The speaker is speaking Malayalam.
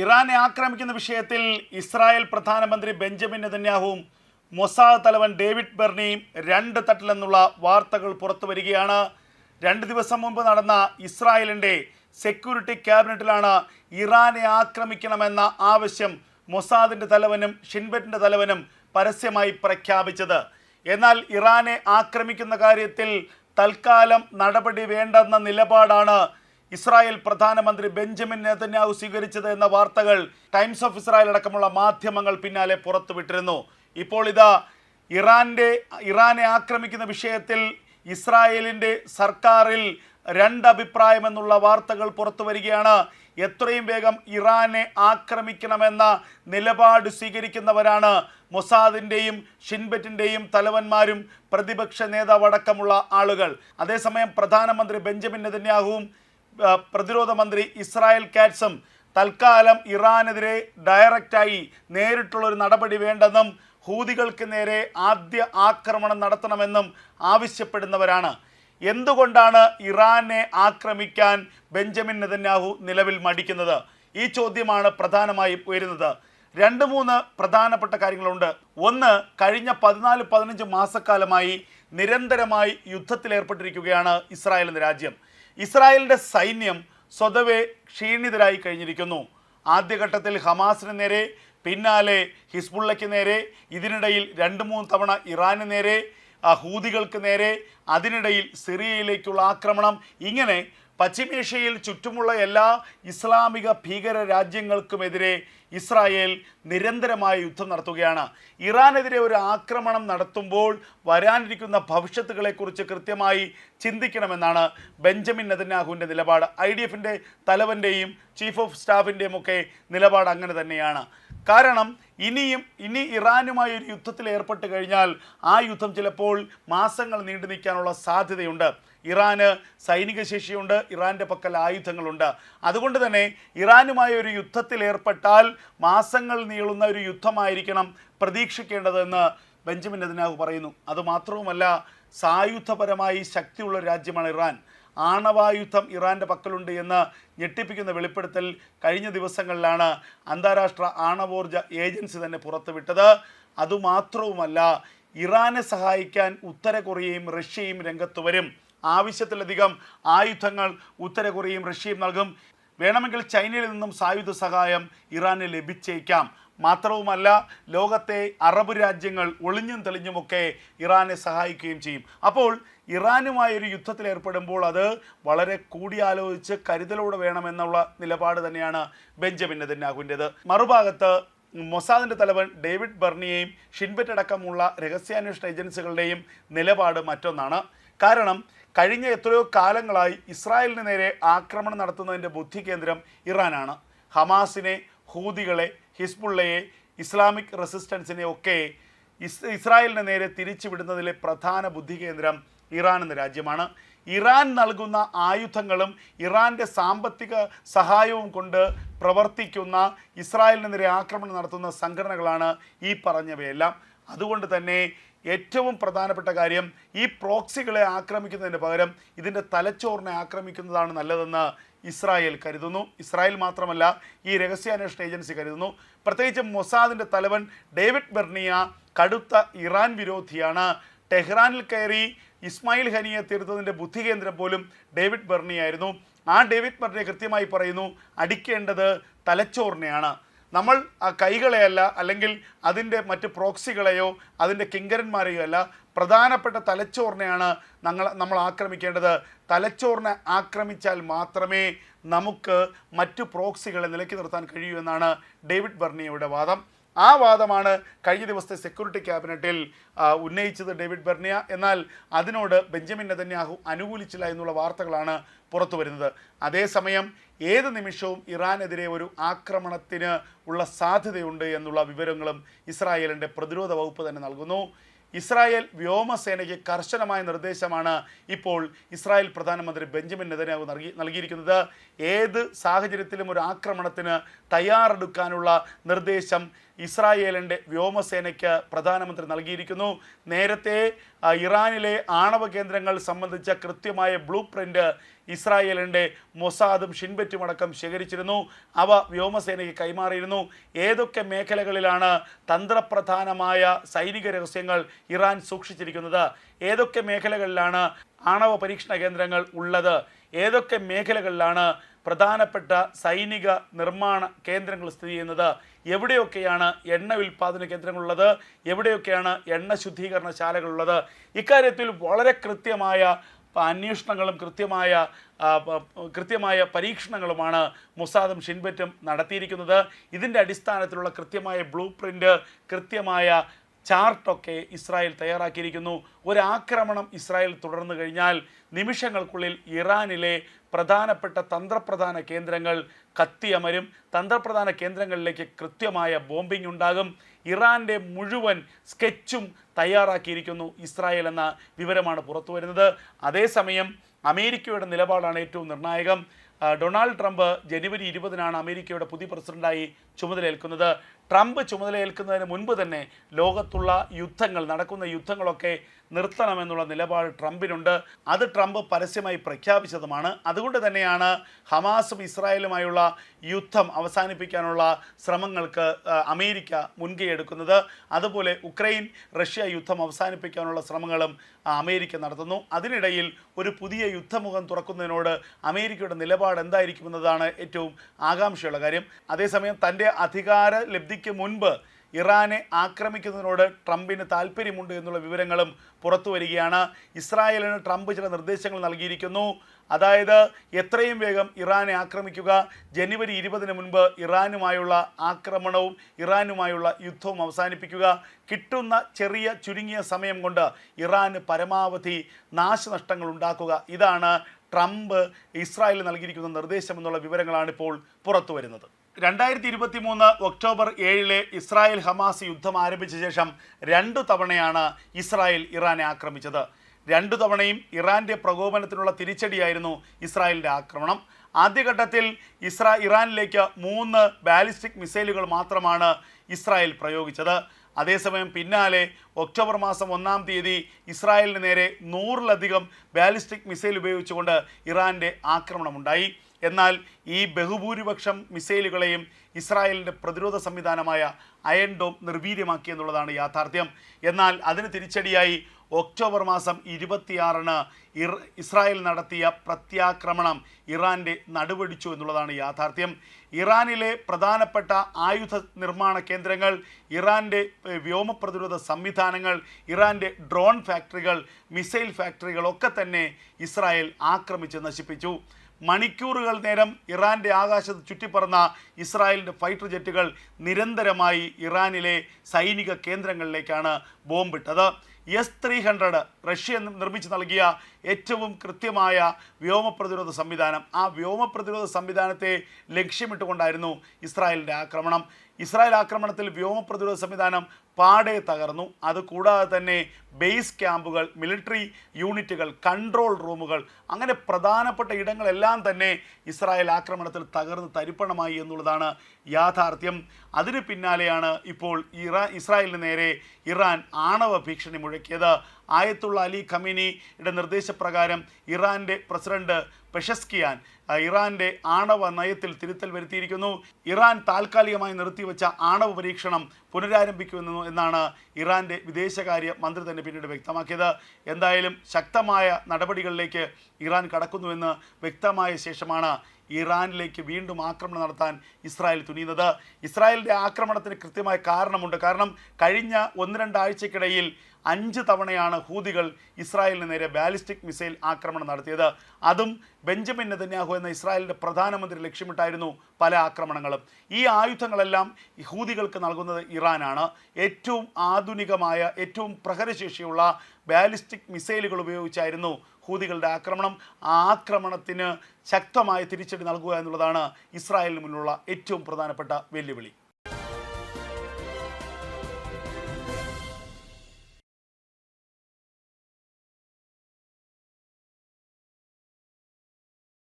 ഇറാനെ ആക്രമിക്കുന്ന വിഷയത്തിൽ ഇസ്രായേൽ പ്രധാനമന്ത്രി ബെഞ്ചമിൻ നെതന്യാഹുവും മൊസാദ് തലവൻ ഡേവിഡ് ബെർണിയും രണ്ട് തട്ടിലെന്നുള്ള വാർത്തകൾ പുറത്തു വരികയാണ്. രണ്ട് ദിവസം മുമ്പ് നടന്ന ഇസ്രായേലിന്റെ സെക്യൂരിറ്റി ക്യാബിനറ്റിലാണ് ഇറാനെ ആക്രമിക്കണമെന്ന ആവശ്യം മൊസാദിന്റെ തലവനും ഷിൻബറ്റിന്റെ തലവനും പരസ്യമായി പ്രഖ്യാപിച്ചത്. എന്നാൽ ഇറാനെ ആക്രമിക്കുന്ന കാര്യത്തിൽ തൽക്കാലം നടപടി വേണ്ടെന്ന നിലപാടാണ് ഇസ്രായേൽ പ്രധാനമന്ത്രി ബെഞ്ചമിൻ നെതന്യാഹു സ്വീകരിച്ചത് എന്ന വാർത്തകൾ ടൈംസ് ഓഫ് ഇസ്രായേൽ അടക്കമുള്ള മാധ്യമങ്ങൾ പിന്നാലെ പുറത്തുവിട്ടിരുന്നു. ഇപ്പോൾ ഇതാ ഇറാന്റെ ഇറാനെ ആക്രമിക്കുന്ന വിഷയത്തിൽ ഇസ്രായേലിന്റെ സർക്കാരിൽ രണ്ടഭിപ്രായം എന്നുള്ള വാർത്തകൾ പുറത്തു വരികയാണ് എത്രയും വേഗം ഇറാനെ ആക്രമിക്കണമെന്ന നിലപാട് സ്വീകരിക്കുന്നവരാണ് മൊസാദിന്റെയും ഷിൻബറ്റിന്റെയും തലവന്മാരും പ്രതിപക്ഷ നേതാവടക്കമുള്ള ആളുകൾ. അതേസമയം പ്രധാനമന്ത്രി ബെഞ്ചമിൻ നെതന്യാഹുവും പ്രതിരോധ മന്ത്രി ഇസ്രായേൽ കാറ്റ്സും തൽക്കാലം ഇറാനെതിരെ ഡയറക്റ്റായി നേരിട്ടുള്ള ഒരു നടപടി വേണ്ടെന്നും ഹൂതികൾക്ക് നേരെ ആദ്യ ആക്രമണം നടത്തണമെന്നും ആവശ്യപ്പെടുന്നവരാണ്. എന്തുകൊണ്ടാണ് ഇറാനെ ആക്രമിക്കാൻ ബെഞ്ചമിൻ നെതന്യാഹു നിലവിൽ മടിക്കുന്നത്? ഈ ചോദ്യമാണ് പ്രധാനമായും ഉയരുന്നത്. രണ്ട് മൂന്ന് പ്രധാനപ്പെട്ട കാര്യങ്ങളുണ്ട്. ഒന്ന് കഴിഞ്ഞ പതിനാല് പതിനഞ്ച് മാസക്കാലമായി നിരന്തരമായി യുദ്ധത്തിലേർപ്പെട്ടിരിക്കുകയാണ് ഇസ്രായേൽ എന്ന രാജ്യം. ഇസ്രായേലിന്റെ സൈന്യം സ്വതവേ ക്ഷീണിതരായി കഴിഞ്ഞിരിക്കുന്നു. ആദ്യഘട്ടത്തിൽ ഹമാസിന് നേരെ പിന്നാലെ ഹിസ്ബുള്ളയ്ക്ക് നേരെ ഇതിനിടയിൽ രണ്ട് മൂന്ന് തവണ ഇറാന് നേരെ ഹൂതികൾക്ക് നേരെ അതിനിടയിൽ സിറിയയിലേക്കുള്ള ആക്രമണം. ഇങ്ങനെ പശ്ചിമേഷ്യയിൽ ചുറ്റുമുള്ള എല്ലാ ഇസ്ലാമിക ഭീകര രാജ്യങ്ങൾക്കുമെതിരെ ഇസ്രായേൽ നിരന്തരമായ യുദ്ധം നടത്തുകയാണ്. ഇറാനെതിരെ ഒരു ആക്രമണം നടത്തുമ്പോൾ വരാനിരിക്കുന്ന ഭവിഷ്യത്തുകളെക്കുറിച്ച് കൃത്യമായി ചിന്തിക്കണമെന്നാണ് ബെഞ്ചമിൻ നെതന്യാഹുവിന്റെ നിലപാട്. ഐ ഡി എഫിന്റെ തലവന്റെയും ചീഫ് ഓഫ് സ്റ്റാഫിന്റെയും ഒക്കെ നിലപാട് അങ്ങനെ തന്നെയാണ്. കാരണം ഇനിയും ഇനി ഇറാനുമായി ഒരു യുദ്ധത്തിൽ ഏർപ്പെട്ട് കഴിഞ്ഞാൽ ആ യുദ്ധം ചിലപ്പോൾ മാസങ്ങൾ നീണ്ടു നിൽക്കാനുള്ള സാധ്യതയുണ്ട്. ഇറാന് സൈനിക ശേഷിയുണ്ട് ഇറാന്റെ പക്കൽ ആയുധങ്ങളുണ്ട്. അതുകൊണ്ട് തന്നെ ഇറാനുമായി ഒരു യുദ്ധത്തിൽ ഏർപ്പെട്ടാൽ മാസങ്ങൾ നീളുന്ന ഒരു യുദ്ധമായിരിക്കണം പ്രതീക്ഷിക്കേണ്ടതെന്ന് ബെഞ്ചമിൻ നെതന്യാഹു പറയുന്നു. അതുമാത്രവുമല്ല സായുധപരമായി ശക്തിയുള്ള രാജ്യമാണ് ഇറാൻ. ആണവായുധം ഇറാന്റെ പക്കലുണ്ട് എന്ന് ഞെട്ടിപ്പിക്കുന്ന വെളിപ്പെടുത്തൽ കഴിഞ്ഞ ദിവസങ്ങളിലാണ് അന്താരാഷ്ട്ര ആണവോർജ ഏജൻസി തന്നെ പുറത്തുവിട്ടത്. അതുമാത്രവുമല്ല ഇറാനെ സഹായിക്കാൻ ഉത്തര കൊറിയയും റഷ്യയും രംഗത്ത് വരും. ആവശ്യത്തിലധികം ആയുധങ്ങൾ ഉത്തര കൊറിയയും റഷ്യയും നൽകും. വേണമെങ്കിൽ ചൈനയിൽ നിന്നും സായുധ സഹായം ഇറാന് ലഭിച്ചേക്കാം. മാത്രവുമല്ല ലോകത്തെ അറബ് രാജ്യങ്ങൾ ഒളിഞ്ഞും തെളിഞ്ഞുമൊക്കെ ഇറാനെ സഹായിക്കുകയും ചെയ്യും. അപ്പോൾ ഇറാനുമായി ഒരു യുദ്ധത്തിൽ ഏർപ്പെടുമ്പോൾ അത് വളരെ കൂടിയാലോചിച്ച് കരുതലോടെ വേണമെന്നുള്ള നിലപാട് തന്നെയാണ് ബെഞ്ചമിൻ നെതന്യാഹുവിന്റെത്. മറുഭാഗത്ത് മൊസാദിന്റെ തലവൻ ഡേവിഡ് ബർണിയെയും ഷിൻബറ്റ് അടക്കമുള്ള രഹസ്യാന്വേഷണ ഏജൻസികളുടെയും നിലപാട് മറ്റൊന്നാണ്. കാരണം കഴിഞ്ഞ എത്രയോ കാലങ്ങളായി ഇസ്രായേലിന് നേരെ ആക്രമണം നടത്തുന്നതിന്റെ ബുദ്ധി കേന്ദ്രം ഇറാനാണ്. ഹമാസിനെ ഹൂതികളെ ഹിസ്ബുള്ളയെ ഇസ്ലാമിക് റെസിസ്റ്റൻസിനെ ഒക്കെ ഇസ് ഇസ്രായേലിന് നേരെ തിരിച്ചുവിടുന്നതിലെ പ്രധാന ബുദ്ധി കേന്ദ്രം ഇറാൻ എന്ന രാജ്യമാണ്. ഇറാൻ നൽകുന്ന ആയുധങ്ങളും ഇറാന്റെ സാമ്പത്തിക സഹായവും കൊണ്ട് പ്രവർത്തിക്കുന്ന ഇസ്രായേലിന് നേരെ ആക്രമണം നടത്തുന്ന സംഘടനകളാണ് ഈ പറഞ്ഞവയെല്ലാം. അതുകൊണ്ട് തന്നെ ഏറ്റവും പ്രധാനപ്പെട്ട കാര്യം ഈ പ്രോക്സികളെ ആക്രമിക്കുന്നതിന് പകരം ഇതിന്റെ തലച്ചോറിനെ ആക്രമിക്കുന്നതാണ് നല്ലതെന്ന് ഇസ്രായേൽ കരുതുന്നു. ഇസ്രായേൽ മാത്രമല്ല ഈ രഹസ്യാന്വേഷണ ഏജൻസി കരുതുന്നു. പ്രത്യേകിച്ച് മൊസാദിന്റെ തലവൻ ഡേവിഡ് ബെർണിയ കടുത്ത ഇറാൻ വിരോധിയാണ്. ടെഹ്റാനിൽ കയറി ഇസ്മായിൽ ഹനിയെ തീർത്തതിന്റെ ബുദ്ധികേന്ദ്രം പോലും ഡേവിഡ് ബെർണിയായിരുന്നു ആ ഡേവിഡ് ബെർണിയെ കൃത്യമായി പറയുന്നു അടിക്കേണ്ടത് തലച്ചോറിനെയാണ്. നമ്മൾ ആ കൈകളെയല്ല അല്ലെങ്കിൽ അതിന്റെ മറ്റ് പ്രോക്സികളെയോ അതിന്റെ കിങ്കരന്മാരെയോ അല്ല പ്രധാനപ്പെട്ട തലച്ചോറിനെയാണ് ഞങ്ങൾ നമ്മൾ ആക്രമിക്കേണ്ടത്. തലച്ചോറിനെ ആക്രമിച്ചാൽ മാത്രമേ നമുക്ക് മറ്റു പ്രോക്സികളെ നിലയ്ക്ക് നിർത്താൻ കഴിയൂ എന്നാണ് ഡേവിഡ് ബെർണിയയുടെ വാദം. ആ വാദമാണ് കഴിഞ്ഞ ദിവസത്തെ സെക്യൂരിറ്റി ക്യാബിനറ്റിൽ ഉന്നയിച്ചത് ഡേവിഡ് ബെർണിയ. എന്നാൽ അതിനോട് ബെഞ്ചമിൻ നെതന്യാഹു അനുകൂലിച്ചില്ല എന്നുള്ള വാർത്തകളാണ് പുറത്തു വരുന്നത്. അതേസമയം ഏത് നിമിഷവും ഇറാനെതിരെ ഒരു ആക്രമണത്തിന് ഉള്ള സാധ്യതയുണ്ട് എന്നുള്ള വിവരങ്ങളും ഇസ്രായേലിന്റെ പ്രതിരോധ വകുപ്പ് തന്നെ നൽകുന്നു. ഇസ്രായേൽ വ്യോമസേനയ്ക്ക് കർശനമായ നിർദ്ദേശമാണ് ഇപ്പോൾ ഇസ്രായേൽ പ്രധാനമന്ത്രി ബെഞ്ചമിൻ നെതന്യാഹു നൽകി നൽകിയിരിക്കുന്നത്. ഏത് സാഹചര്യത്തിലും ഒരു ആക്രമണത്തിന് തയ്യാറെടുക്കാനുള്ള നിർദ്ദേശം ഇസ്രായേലിന്റെ വ്യോമസേനയ്ക്ക് പ്രധാനമന്ത്രി നൽകിയിരിക്കുന്നു. നേരത്തെ ഇറാനിലെ ആണവ കേന്ദ്രങ്ങൾ സംബന്ധിച്ച കൃത്യമായ ബ്ലൂ പ്രിന്റ് ഇസ്രായേലിന്റെ മൊസാദും ഷിൻബറ്റും അടക്കം ശേഖരിച്ചിരുന്നു. അവ വ്യോമസേനയ്ക്ക് കൈമാറിയിരുന്നു. ഏതൊക്കെ മേഖലകളിലാണ് തന്ത്രപ്രധാനമായ സൈനിക രഹസ്യങ്ങൾ ഇറാൻ സൂക്ഷിച്ചിരിക്കുന്നത്? ഏതൊക്കെ മേഖലകളിലാണ് ആണവ പരീക്ഷണ കേന്ദ്രങ്ങൾ ഉള്ളത്. ഏതൊക്കെ മേഖലകളിലാണ് പ്രധാനപ്പെട്ട സൈനിക നിർമ്മാണ കേന്ദ്രങ്ങൾ സ്ഥിതി ചെയ്യുന്നത്? എവിടെയൊക്കെയാണ് എണ്ണ ഉൽപ്പാദന കേന്ദ്രങ്ങളുള്ളത്? എവിടെയൊക്കെയാണ് എണ്ണ ശുദ്ധീകരണ ശാലകളുള്ളത്? ഇക്കാര്യത്തിൽ വളരെ കൃത്യമായ അന്വേഷണങ്ങളും കൃത്യമായ കൃത്യമായ പരീക്ഷണങ്ങളുമാണ് മൊസാദും ഷിൻബറ്റും നടത്തിയിരിക്കുന്നത്. ഇതിന്റെ അടിസ്ഥാനത്തിലുള്ള കൃത്യമായ ബ്ലൂ പ്രിന്റ് കൃത്യമായ ചാർട്ടൊക്കെ ഇസ്രായേൽ തയ്യാറാക്കിയിരിക്കുന്നു. ഒരാക്രമണം ഇസ്രായേൽ തുടർന്നു കഴിഞ്ഞാൽ നിമിഷങ്ങൾക്കുള്ളിൽ ഇറാനിലെ പ്രധാനപ്പെട്ട തന്ത്രപ്രധാന കേന്ദ്രങ്ങൾ കത്തിയമരും. തന്ത്രപ്രധാന കേന്ദ്രങ്ങളിലേക്ക് കൃത്യമായ ബോംബിംഗ് ഉണ്ടാകും. ഇറാന്റെ മുഴുവൻ സ്കെച്ചും തയ്യാറാക്കിയിരിക്കുന്നു ഇസ്രായേൽ എന്ന വിവരമാണ് പുറത്തു വരുന്നത്. അതേസമയം അമേരിക്കയുടെ നിലപാടാണ് ഏറ്റവും നിർണായകം. ഡൊണാൾഡ് ട്രംപ് ജനുവരി ഇരുപതിനാണ് അമേരിക്കയുടെ പുതിയ പ്രസിഡന്റായി ചുമതലയേൽക്കുന്നത്. ട്രംപ് ചുമതലയേൽക്കുന്നതിന് മുൻപ് തന്നെ ലോകത്തുള്ള യുദ്ധങ്ങൾ നടക്കുന്ന യുദ്ധങ്ങളൊക്കെ നിർത്തണമെന്നുള്ള നിലപാട് ട്രംപിനുണ്ട്. അത് ട്രംപ് പരസ്യമായി പ്രഖ്യാപിച്ചതുമാണ്. അതുകൊണ്ട് തന്നെയാണ് ഹമാസും ഇസ്രായേലുമായുള്ള യുദ്ധം അവസാനിപ്പിക്കാനുള്ള ശ്രമങ്ങൾക്ക് അമേരിക്ക മുൻകൈ എടുക്കുന്നത് അതുപോലെ ഉക്രൈൻ റഷ്യ യുദ്ധം അവസാനിപ്പിക്കാനുള്ള ശ്രമങ്ങളും അമേരിക്ക നടത്തുന്നു. അതിനിടയിൽ ഒരു പുതിയ യുദ്ധമുഖം തുറക്കുന്നതിനോട് അമേരിക്കയുടെ നിലപാട് എന്തായിരിക്കുമെന്നതാണ് ഏറ്റവും ആകാംക്ഷയുള്ള കാര്യം. അതേസമയം തന്റെ അധികാര ലബ്ധിക്ക് മുൻപ് ഇറാനെ ആക്രമിക്കുന്നതിനോട് ട്രംപിന് താല്പര്യമുണ്ട് എന്നുള്ള വിവരങ്ങളും പുറത്തു വരികയാണ്. ഇസ്രായേലിന് ട്രംപ് ചില നിർദ്ദേശങ്ങൾ നൽകിയിരിക്കുന്നു. അതായത് എത്രയും വേഗം ഇറാനെ ആക്രമിക്കുക. ജനുവരി ഇരുപതിന് മുൻപ് ഇറാനുമായുള്ള ആക്രമണവും ഇറാനുമായുള്ള യുദ്ധവും അവസാനിപ്പിക്കുക. കിട്ടുന്ന ചെറിയ ചുരുങ്ങിയ സമയം കൊണ്ട് ഇറാന് പരമാവധി നാശനഷ്ടങ്ങൾ ഉണ്ടാക്കുക. ഇതാണ് ട്രംപ് ഇസ്രായേലിന് നൽകിയിരിക്കുന്ന നിർദ്ദേശം എന്നുള്ള വിവരങ്ങളാണ് ഇപ്പോൾ പുറത്തു വരുന്നത്. രണ്ടായിരത്തി ഇരുപത്തി മൂന്ന് ഒക്ടോബർ ഏഴിലെ ഇസ്രായേൽ ഹമാസ് യുദ്ധം ആരംഭിച്ച ശേഷം രണ്ടു തവണയാണ് ഇസ്രായേൽ ഇറാനെ ആക്രമിച്ചത്. രണ്ടു തവണയും ഇറാന്റെ പ്രകോപനത്തിനുള്ള തിരിച്ചടിയായിരുന്നു ഇസ്രായേലിന്റെ ആക്രമണം. ആദ്യഘട്ടത്തിൽ ഇസ്രാ ഇറാനിലേക്ക് മൂന്ന് ബാലിസ്റ്റിക് മിസൈലുകൾ മാത്രമാണ് ഇസ്രായേൽ പ്രയോഗിച്ചത്. അതേസമയം പിന്നാലെ ഒക്ടോബർ മാസം ഒന്നാം തീയതി ഇസ്രായേലിന് നേരെ നൂറിലധികം ബാലിസ്റ്റിക് മിസൈൽ ഉപയോഗിച്ചുകൊണ്ട് ഇറാന്റെ ആക്രമണമുണ്ടായി. എന്നാൽ ഈ ബഹുഭൂരിപക്ഷം മിസൈലുകളെയും ഇസ്രായേലിന്റെ പ്രതിരോധ സംവിധാനമായ അയൺ ഡോം നിർവീര്യമാക്കി എന്നുള്ളതാണ് യാഥാർത്ഥ്യം. എന്നാൽ അതിന് തിരിച്ചടിയായി ഒക്ടോബർ മാസം ഇരുപത്തിയാറിന് ഇസ്രായേൽ നടത്തിയ പ്രത്യാക്രമണം ഇറാന്റെ നടുവടിച്ചു എന്നുള്ളതാണ് യാഥാർത്ഥ്യം. ഇറാനിലെ പ്രധാനപ്പെട്ട ആയുധ നിർമ്മാണ കേന്ദ്രങ്ങൾ ഇറാന്റെ വ്യോമ പ്രതിരോധ സംവിധാനങ്ങൾ ഇറാന്റെ ഡ്രോൺ ഫാക്ടറികൾ മിസൈൽ ഫാക്ടറികൾ ഒക്കെ തന്നെ ഇസ്രായേൽ ആക്രമിച്ച് നശിപ്പിച്ചു. മണിക്കൂറുകൾ നേരം ഇറാന്റെ ആകാശത്ത് ചുറ്റിപ്പറന്ന ഇസ്രായേലിന്റെ ഫൈറ്റർ ജെറ്റുകൾ നിരന്തരമായി ഇറാനിലെ സൈനിക കേന്ദ്രങ്ങളിലേക്കാണ് ബോംബിട്ടത്. എസ് ത്രീ ഹൺഡ്രഡ് റഷ്യ നിർമ്മിച്ച് നൽകിയ ഏറ്റവും കൃത്യമായ വ്യോമ പ്രതിരോധ സംവിധാനം. ആ വ്യോമ പ്രതിരോധ സംവിധാനത്തെ ലക്ഷ്യമിട്ടുകൊണ്ടായിരുന്നു ഇസ്രായേലിന്റെ ആക്രമണം. ഇസ്രായേൽ ആക്രമണത്തിൽ വ്യോമ പ്രതിരോധ സംവിധാനം പാടെ തകർന്നു. അതുകൂടാതെ തന്നെ ബേസ് ക്യാമ്പുകൾ മിലിറ്ററി യൂണിറ്റുകൾ കൺട്രോൾ റൂമുകൾ അങ്ങനെ പ്രധാനപ്പെട്ട ഇടങ്ങളെല്ലാം തന്നെ ഇസ്രായേൽ ആക്രമണത്തിൽ തകർന്ന് തരിപ്പണമായി എന്നുള്ളതാണ് യാഥാർത്ഥ്യം. അതിന് പിന്നാലെയാണ് ഇപ്പോൾ ഇറാ ഇസ്രായേലിന് നേരെ ഇറാൻ ആണവ ഭീഷണി മുഴക്കിയത്. ആയത്തുള്ള അലി ഖമിനിയുടെ നിർദ്ദേശപ്രകാരം ഇറാന്റെ പ്രസിഡന്റ് പെഷസ്കിയാൻ ഇറാന്റെ ആണവ നയത്തിൽ തിരുത്തൽ വരുത്തിയിരിക്കുന്നു. ഇറാൻ താൽക്കാലികമായി നിർത്തിവെച്ച ആണവ പരീക്ഷണം പുനരാരംഭിക്കുമെന്നു എന്നാണ് ഇറാന്റെ വിദേശകാര്യ മന്ത്രി തന്നെ പിന്നീട് വ്യക്തമാക്കിയത്. എന്തായാലും ശക്തമായ നടപടികളിലേക്ക് ഇറാൻ കടക്കുന്നുവെന്ന് വ്യക്തമായ ശേഷമാണ് ഇറാനിലേക്ക് വീണ്ടും ആക്രമണം നടത്താൻ ഇസ്രായേൽ തുനിയുന്നത്. ഇസ്രായേലിന്റെ ആക്രമണത്തിന് കൃത്യമായ കാരണമുണ്ട്. കാരണം കഴിഞ്ഞ ഒന്ന് രണ്ടാഴ്ചക്കിടയിൽ അഞ്ച് തവണയാണ് ഹൂതികൾ ഇസ്രായേലിന് നേരെ ബാലിസ്റ്റിക് മിസൈൽ ആക്രമണം നടത്തിയത്. അതും ബെഞ്ചമിൻ നെതന്യാഹു എന്ന ഇസ്രായേലിന്റെ പ്രധാനമന്ത്രി ലക്ഷ്യമിട്ടായിരുന്നു പല ആക്രമണങ്ങളും. ഈ ആയുധങ്ങളെല്ലാം ഹൂതികൾക്ക് നൽകുന്നത് ഇറാനാണ്. ഏറ്റവും ആധുനികമായ ഏറ്റവും പ്രഹരശേഷിയുള്ള ബാലിസ്റ്റിക് മിസൈലുകൾ ഉപയോഗിച്ചായിരുന്നു ഹൂതികളുടെ ആക്രമണം. ആ ആക്രമണത്തിന് ശക്തമായ തിരിച്ചടി നൽകുക എന്നുള്ളതാണ് ഇസ്രായേലിന് മുന്നിലുള്ള ഏറ്റവും പ്രധാനപ്പെട്ട വെല്ലുവിളി.